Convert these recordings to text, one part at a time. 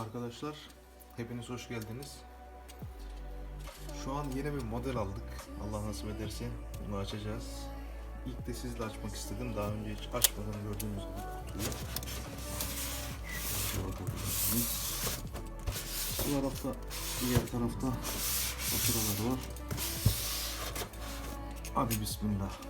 Arkadaşlar hepiniz hoş geldiniz. Şu an yeni bir model aldık. Allah nasip ederse bunu açacağız. İlk de sizle açmak istedim. Daha önce hiç açmadan gördüğünüz gibi. Bu tarafta, diğer tarafta faturalar var. Hadi bismillah.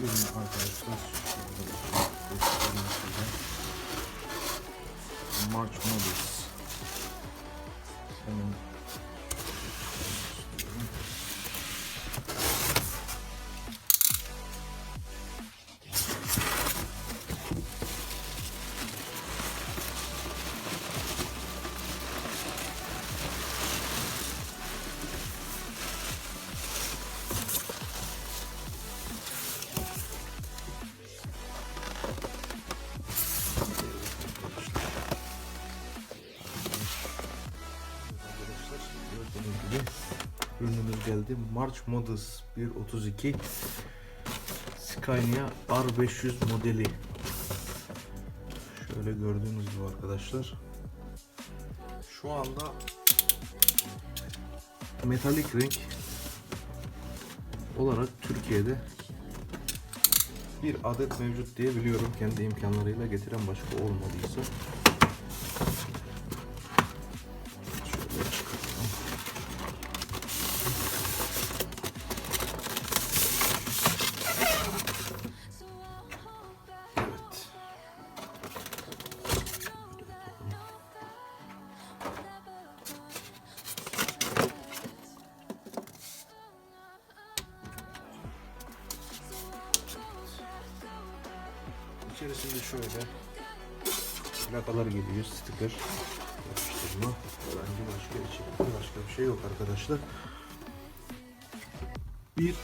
Ürün arkadaşlar. Size. March Models. Ürünümüz geldi. March Models 132 Scania R500 modeli. Şöyle gördüğünüz gibi arkadaşlar. Şu anda metalik renk olarak Türkiye'de bir adet mevcut diye biliyorum. Kendi imkanlarıyla getiren başka olmadıysa. İçerisinde şöyle plakalar geliyor, sticker, yapıştırma. Bence başka içerikte başka bir şey yok arkadaşlar. 1.32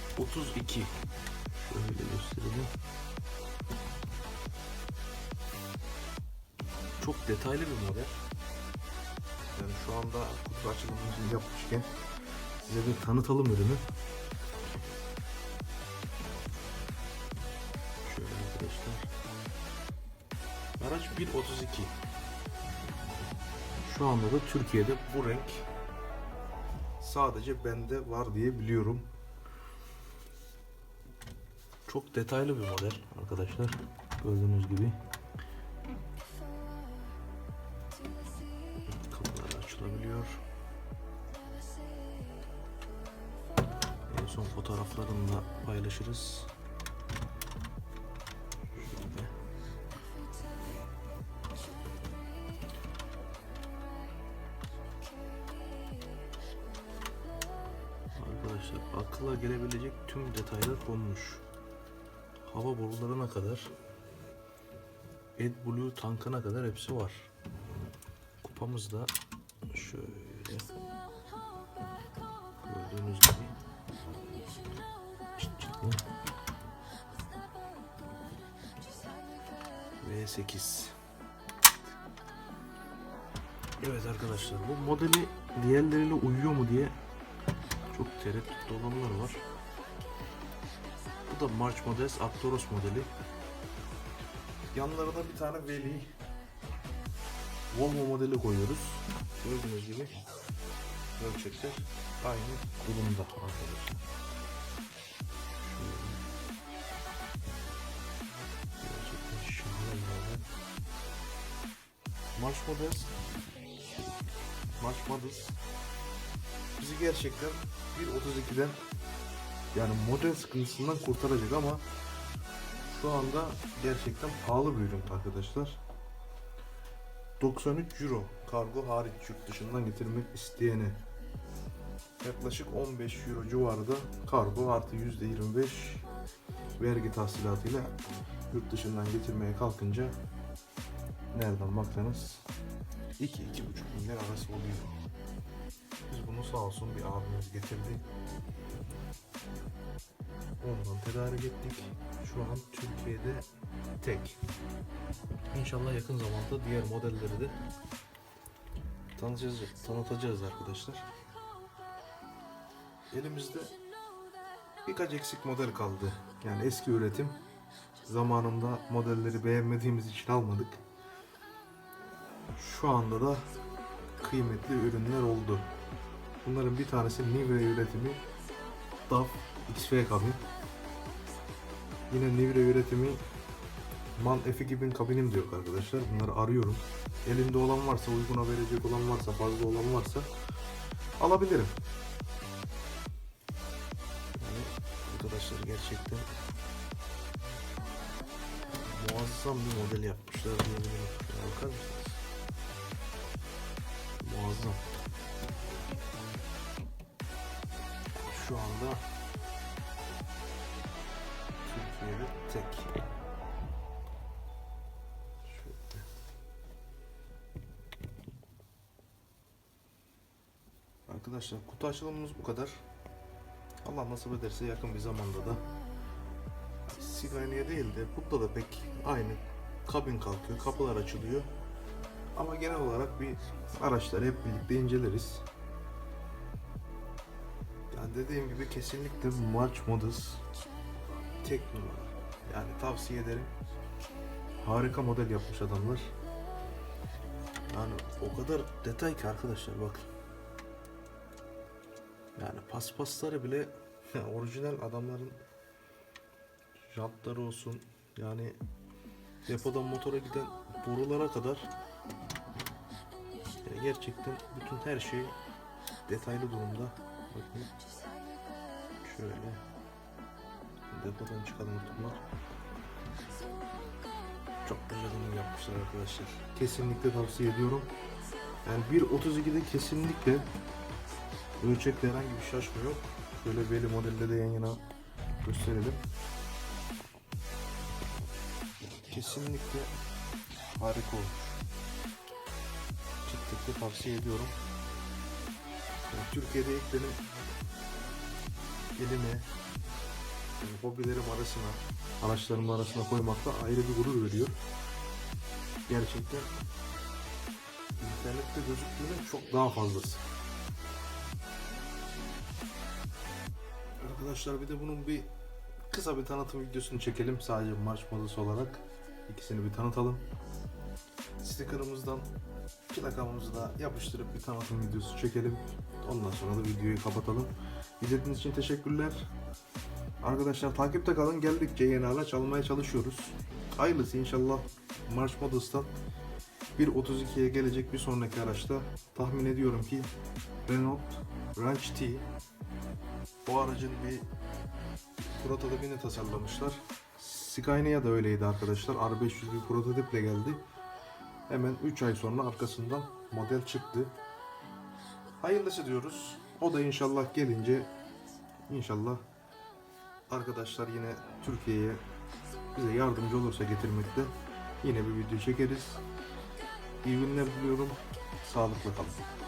Şöyle gösterelim. Çok detaylı bir model. Yani şu anda kutu açılımımızı yapmışken size bir tanıtalım ürünü. Araç 1.32. Şu anda da Türkiye'de bu renk sadece bende var diye biliyorum. Çok detaylı bir model arkadaşlar. Gördüğünüz gibi. Kapılar açılabiliyor. En son fotoğraflarını da paylaşırız. Arkadaşlar akla gelebilecek tüm detaylar konmuş. Hava borularına kadar AdBlue tankına kadar hepsi var. Kupamız da şöyle gördüğünüz gibi çıt çıtlı. V8 Evet arkadaşlar bu modeli diğerleriyle uyuyor mu diye çok tereddütlü olanlar var. Bu da March Models Aptoros modeli. Yanlarına bir tane Veli Volvo modeli koyuyoruz. Gördüğünüz gibi ölçekler aynı durumda arkadaşlar. March Models March Models bizi gerçekten 1.32'den yani model sıkıntısından kurtaracak ama şu anda gerçekten pahalı bir ürün arkadaşlar. 93 euro kargo hariç yurt dışından getirmek isteyene yaklaşık 15 euro civarında kargo artı %25 vergi tahsilatıyla yurt dışından getirmeye kalkınca nereden baksanız 2-2,5 milyar arası oluyor. Sağ olsun bir abimiz getirdi. Ondan tedarik ettik. Şu an Türkiye'de tek. İnşallah yakın zamanda diğer modelleri de tanıtacağız, tanıtacağız arkadaşlar. Elimizde birkaç eksik model kaldı. Yani eski üretim. Zamanında modelleri beğenmediğimiz için almadık. Şu anda da kıymetli ürünler oldu. Bunların bir tanesi Nivre üretimi DAF XF kabin. Yine Nivre üretimi MAN F2000 kabinim diyor arkadaşlar. Bunları arıyorum. Elinde olan varsa, uyguna verecek olan varsa, fazla olan varsa alabilirim. Yani arkadaşlar gerçekten muazzam bir model yapmışlar bakar mısınız? Muazzam. Anda Türkiye'de tek. Şöyle. Arkadaşlar kutu açılımımız bu kadar. Allah nasip ederse yakın bir zamanda da Sigayna'ya değil de burada da pek aynı kabin kalkıyor, kapılar açılıyor. Ama genel olarak bir araçları hep birlikte inceleriz. Dediğim gibi kesinlikle March Models tek numara. Yani tavsiye ederim. Harika model yapmış adamlar. Yani o kadar detay ki arkadaşlar bakın. Yani paspasları bile orijinal adamların jantları olsun yani depodan motora giden borulara kadar gerçekten bütün her şey detaylı durumda. Bakın şöyle depodan çıkan hortumlar çok güzel ürün yapmışlar arkadaşlar. Kesinlikle tavsiye ediyorum. Yani 1.32'de kesinlikle ölçekte herhangi bir şaşma yok. Şöyle belli modelde de yan yana gösterelim. Kesinlikle harika olmuş. Ciddi tavsiye ediyorum. Yani Türkiye'de ilk benim elime yani hobilerim arasına, araçlarım arasına koymakta ayrı bir gurur veriyor. Gerçekten internette gözüktüğünün çok daha fazlası. Arkadaşlar bir de bunun bir kısa bir tanıtım videosunu çekelim sadece marş modası olarak. İkisini bir tanıtalım. Sticker'ımızdan plakamızı da yapıştırıp bir tanıtım videosu çekelim. Ondan sonra da videoyu kapatalım. İzlediğiniz için teşekkürler. Arkadaşlar takipte kalın. Geldikçe yeni araç almaya çalışıyoruz. Hayırlısı inşallah March Models'tan 1.32'ye gelecek bir sonraki araçta tahmin ediyorum ki Renault Ranch T bu aracın bir prototipini tasarlamışlar. Scania da öyleydi arkadaşlar. R500 bir prototiple geldi. Hemen 3 ay sonra arkasından model çıktı. Hayırlısı diyoruz. O da inşallah gelince inşallah arkadaşlar yine Türkiye'ye bize yardımcı olursa getirmekte yine bir video çekeriz. İyi günler diliyorum. Sağlıkla kalın.